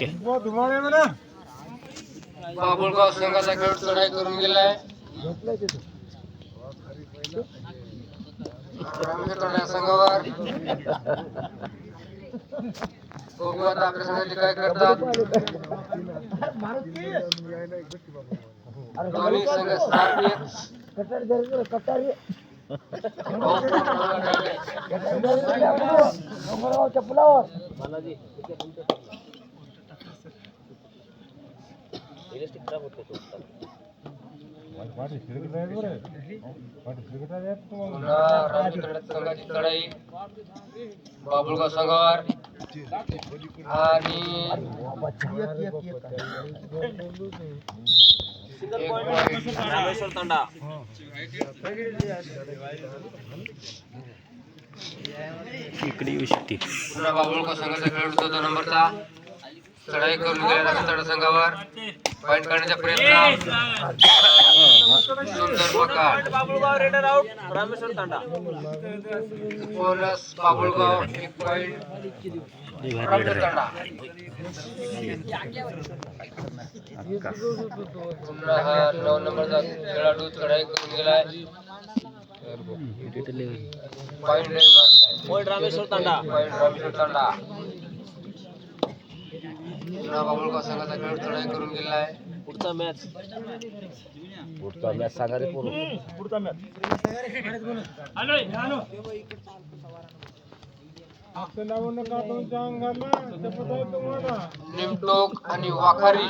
Okay. Babulgaon संघाचा खेळ चढाई करून गेलाय रामेश्वर संघावर बघू आता आपल्या संघाचे काय करतात दोन्ही संघ सारखेच पुन्हा रामेश्वर संघाची चढाई बाबुळगाव संघावर आणि. रामेश्वर तांडा इकडे येऊ शकते पुन्हा बाबुळगाव संघाचा खेळ चौदा नंबरचा चढाई करून गेल्यानंतर रस्त्याच्या पॉईंट काढण्याचा प्रयत्न. सुंदर पकड बोनस बाबुळगाव एक पॉईंट तांडा पुन्हा हा नऊ नंबरचा खेळाडू चढाई करून गेलाय पॉईंट नाही मारलाय पॉईंट रामेश्वर तांडा पॉईंट रामेश्वर तांडा. पुन्हा बाबुळगाव संघाचा खेळ चढाई करून गेलाय पुढचा मॅच निमटोक आणि वाखारी.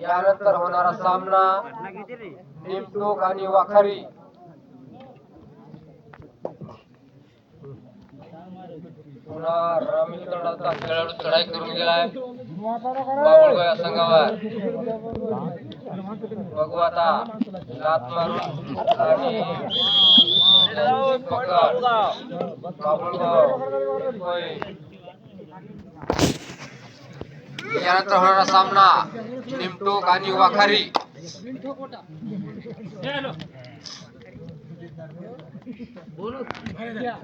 यानंतर होणारा सामना निमटोक आणि वाखारी. पुन्हा रामेश्वराचा खेळाडू चढाई करून गेलाय. बाबुळगाव या संघावर. बघू आता लात मारून आणि पकड. बाबुळगाव होय. यानंतर होणारा सामना निमटोक आणि वाखारी.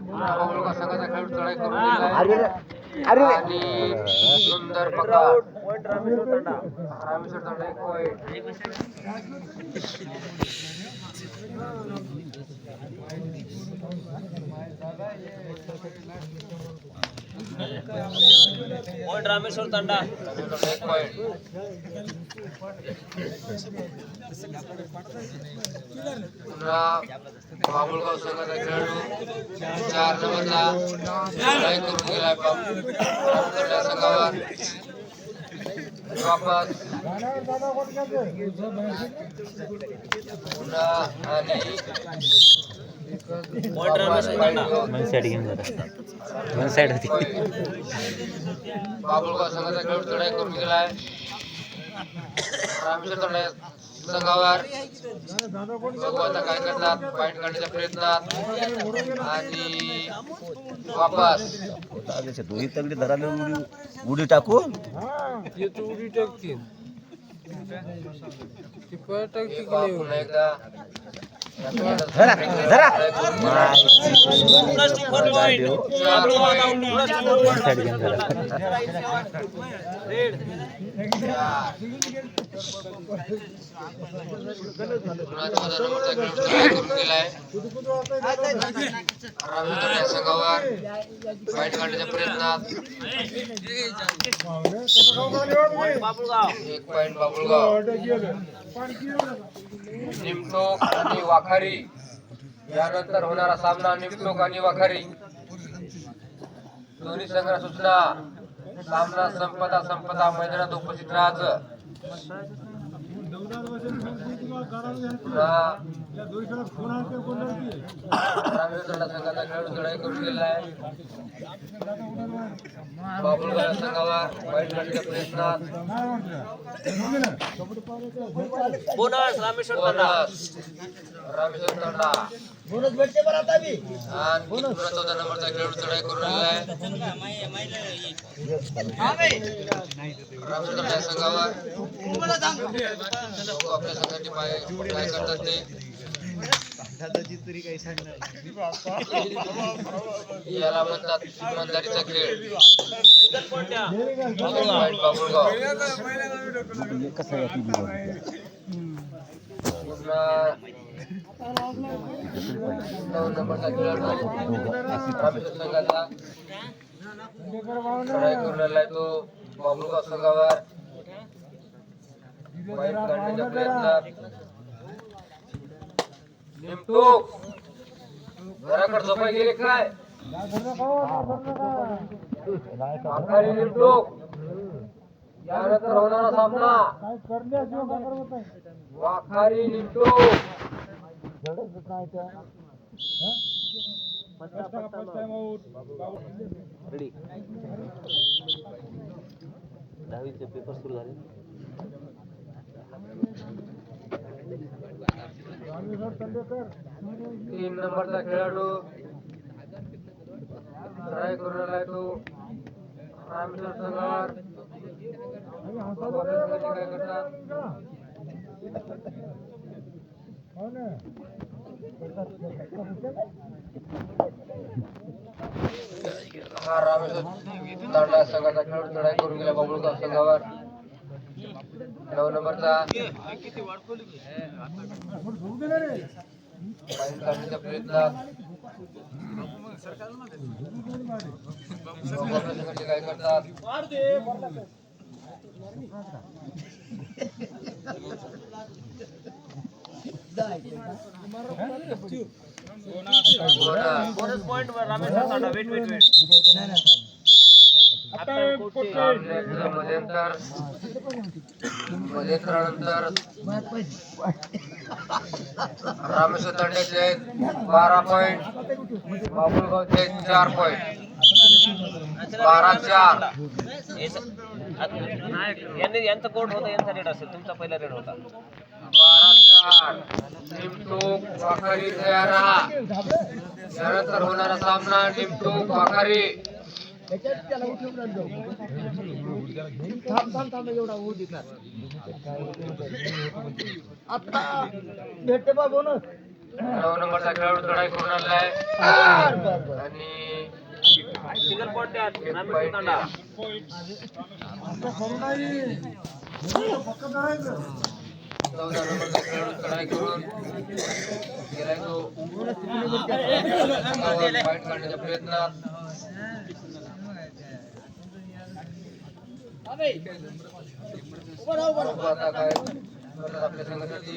बाबुळगाव करून सुंदर रामेश्वर तांडा रामेश्वर तांडा. बाबुळगाव संघाचा खेळाडू चार नंबरचा चढाई करून गेलाय संघावर वापस वन साईड घेऊन जातात वन साईड होती. बाबुळगाव संघाचा खेळ चढाई करून गेलाय रामेश्वर तोंडे संघावर. बघू आता काय करतात पॉईंट काढण्याच्या प्रयत्नात आणि वापस दोन्ही तगडी धराले उडी उडी टाकून वाप पुन्हा एकदा धरा धरा संघावर काढण्याच्या प्रयत्नात एक पॉईंट बाबुळगाव निमटोक आणि वाखारी यानंतर होणारा सामना निमटोक आणि वाखारी दोन्ही संघ सूचना. सामना संपता संपता मैदानात उपस्थित राहायचं. पुन्हा रामेश्वर संघाचा खेळाडू चढाई करून गेलाय बाबुळगाव संघावर वाईट काढण्याच्या प्रयत्नात बोनस रामेश्वर तांडा बोनस रामेश्वर चौदा नंबरचा खेळाडू चढाई करून आलेला आहे रामेश्वर तांडा या संघावर आपल्या संघाचे काय करतात ते याला म्हणतात इमानदारीचा खेळ सिंगल पॉईंट द्या पॉईंट बाबुळगाव कसं आहे ती बी पुन्हा नऊ नंबरचा खेळाडू रामेश्वर संघाचा चढाई करून आलाय तो बाबुळगाव संघावर वाईट प्रयत्नात निमटूक घराकडे झोपाय गेले काय? यानंतर होणारा सामना. वाखारी दहावीचे पेपर सुरू झाले. तीन नंबरचा खेळाडू. ट्राय करून आलाय तो. रामेश्वर संघावर काय करतात? हा रामेश्वर संघाचा खेळाडू चढाई करून गेला बाबुळगाव संघावर. नऊ नंबरचा. फाईन काढण्याच्या काय करतात? Bonus. Bonus Rameshwar wait wait wait मध्यंतर मध्यंतरानंतर रामेश्वर आहेत बारा पॉईंट बाबुळगावचे आहेत चार पॉईंट बारा चार. यांनी यांचा कोट होता यांचा रेट असेल. तुमचा पहिला रेट होता. बारा चार. निमटूक वाखारी तयार राहा त्यानंतर होणारा सामना निमटूक वाखारी. आता भेटते बा बोनस नऊ नंबरचा खेळाडू चढाई करून आलाय आणि सिंगल चौदा नंबरचा खेळाडू चढाई करून गेलाय तो पॉईंट काढण्याच्या प्रयत्नात आता काय करतात आपल्या संघासाठी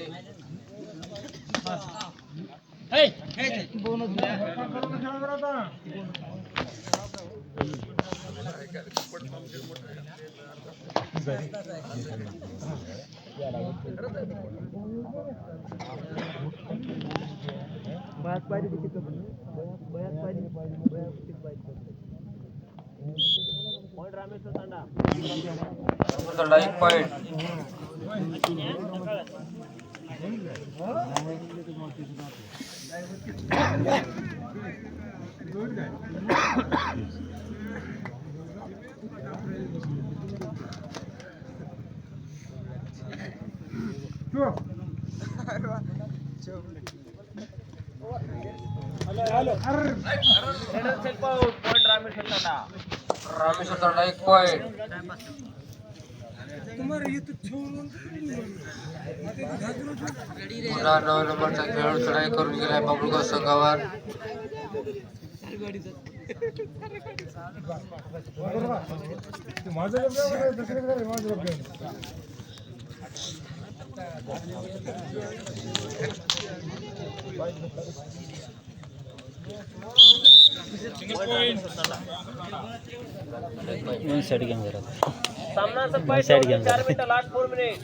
बयात पाहिजे तांडा. एक point raider set point Rameshwar Tanda. Rameshwar Tanda एक पॉईंट पुन्हा नऊ नंबरचा खेळाडू चढाई करून गेलाय बाबुळगाव संघावर वन साईड गेम जरा. मिनिटं last four minute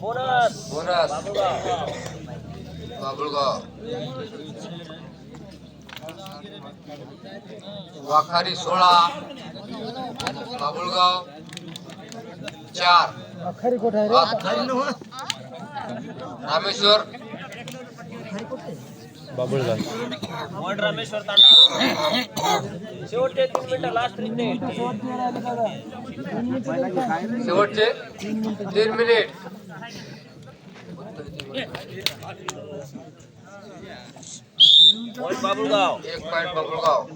bonus. Bonus Babulgaon Wakhari सोळा बाबुळगाव चार रामेश्वर बाबुळगाव रामेश्वर शेवटचे तीन मिनिटं लास्ट शेवटचे तीन मिनिट पॉइंट बाबुळगाव एक पॉईंट बाबुळगाव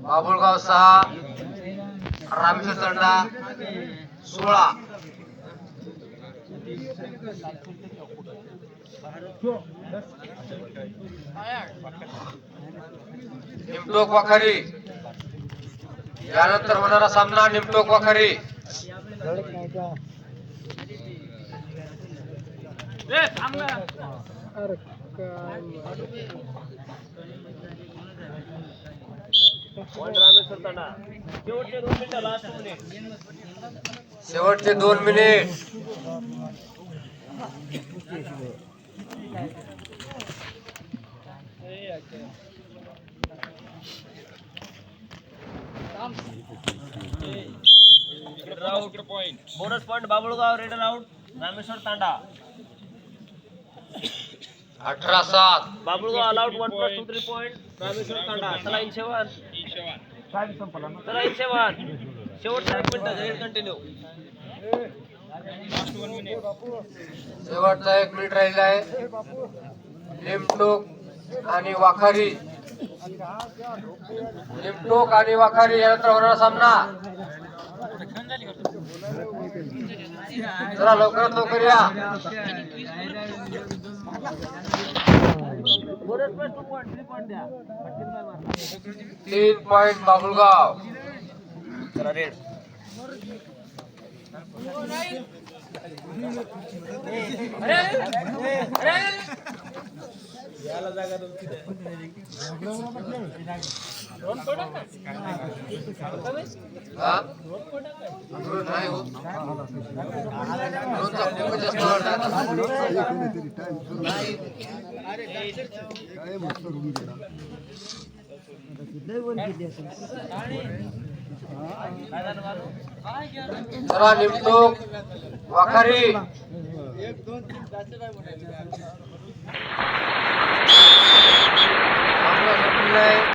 बाबुळगाव सहा रामेश्वर तंडा सोळा. निमटोक वाखारी. यानंतर होणारा सामना निमटोक वाखारी. तांडा शेवटचे दोन मिनिट. शेवटचे दोन minute bonus point Babulgaon raider out Rameshwar Tanda. अठरा सात. Babulgaon all out one plus two three point Rameshwar Tanda चला इन सेवन चला इन सेवन शेवटचा एक मिनिट रेड कंटिन्यू शेवटचा एक मिनिट राहिला आहे. निमटोक आणि वाखारी. निमटोक आणि वाखारी यानंतर होणारा सामना. जरा लवकरात लवकर या. Bonus plus two point three point द्या काय मारणार. तीन पॉइंट बाबुलगाव चला रेड हा? दोन हो. खूपच जास्त वाढला. जरा निमटोक